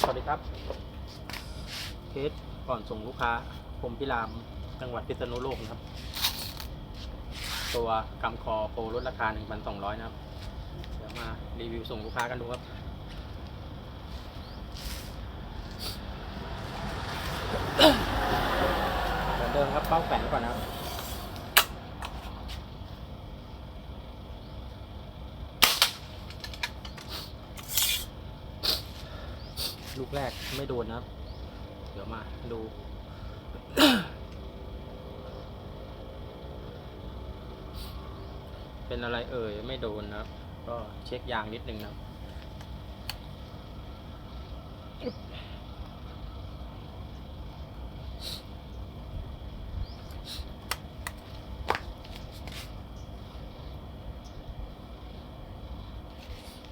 สวัสดีครับ เคสก่อนส่งลูกค้า ผมพิราม จังหวัดพิษณุโลกนะครับ ตัวกำคอโปรลดราคา 1,200 นะครับ เดี๋ยวมารีวิวส่งลูกค้ากันดูครับเหมือนเดิมครับเป้าแฝงก่อนนะครับ ลูกแรกไม่โดนนะครับ เดี๋ยวมาดูเป็นอะไรเอ่ยไม่โดนนะครับ ก็เช็คยางนิดนึงนะครับ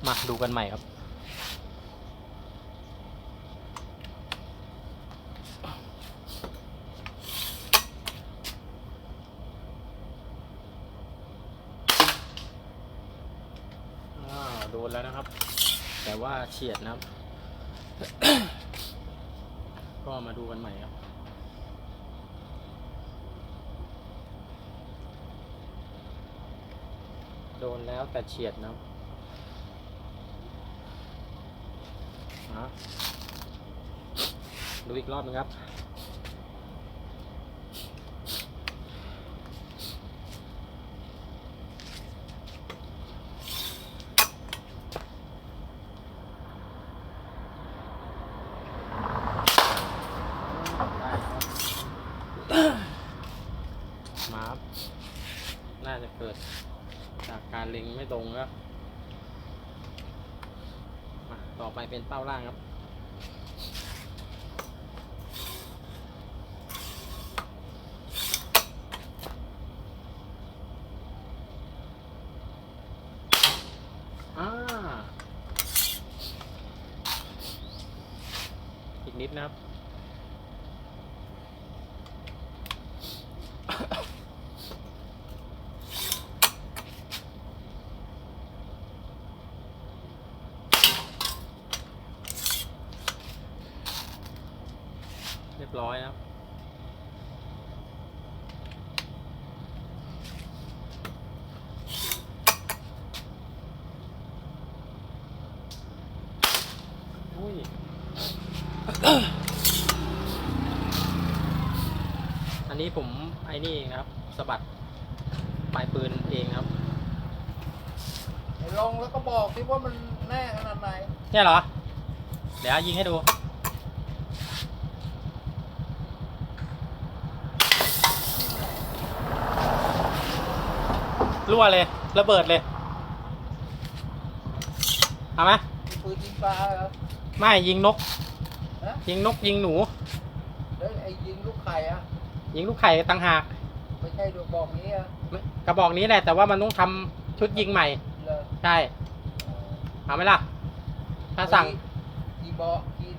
มาดูกันใหม่ครับ อ้าว โดนแล้วนะครับ แต่ว่าเฉียดนะครับ ก็มาดูกันใหม่ครับโดนแล้วแต่เฉียดนะครับอะดูอีกรอบนึงครับ มารับน่าจะเกิดจากการเล็งไม่ตรงครับมาต่อไปเป็นเป้าล่างครับ อีกนิดนะครับ รียบร้อยนะครับอุ้ยอันนี้ผมไอ้นี่เองครับสะบัดปลายปืนเองครับไอ้ลองแล้วก็บอกที่ว่ามันแน่ขนาดไหนเนี่ยเหรอ เดี๋ยวยิงให้ดู รั่วเลยระเบิดเลยเอาไหมมีปืนยิงปลาเหรอไม่ยิงนก ฮะยิงนกยิงหนู แล้วไอ้ยิงลูกไข่อะยิงลูกไข่ต่างหากไม่ใช่ดวบอกนี้อะไม่กระบอกนี้แหละแต่ว่ามันต้องทำชุดยิงใหม่เลยใช่เอาไหมล่ะถ้าสั่งกี่บอกกี่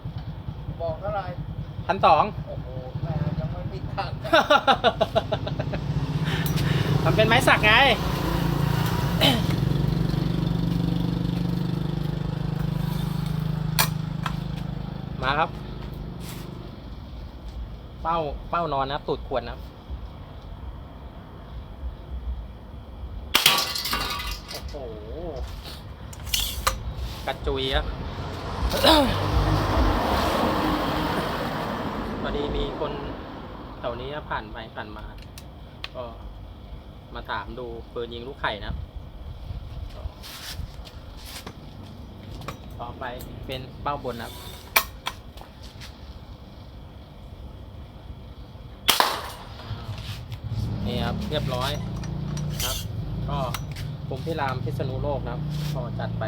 บอกเท่าไหร่พันสองโอ้โหแม่ยังไม่มีตังค์ มันเป็นไม้สักไง มาครับ เป้าเป้านอนนะตูดขวดนะโอ้โหกระจุยครับพอดีมีคนแถวนี้ผ่านไปผ่านมา ก็มาถามดูปืนยิงลูกไข่นะต่อไปเป็นเป้าบนนะครับอ้าว นี่ครับเรียบร้อยนะครับ ก็ผมพิรามพิษณุโลกนะครับก็จัดไป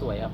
สวยๆครับ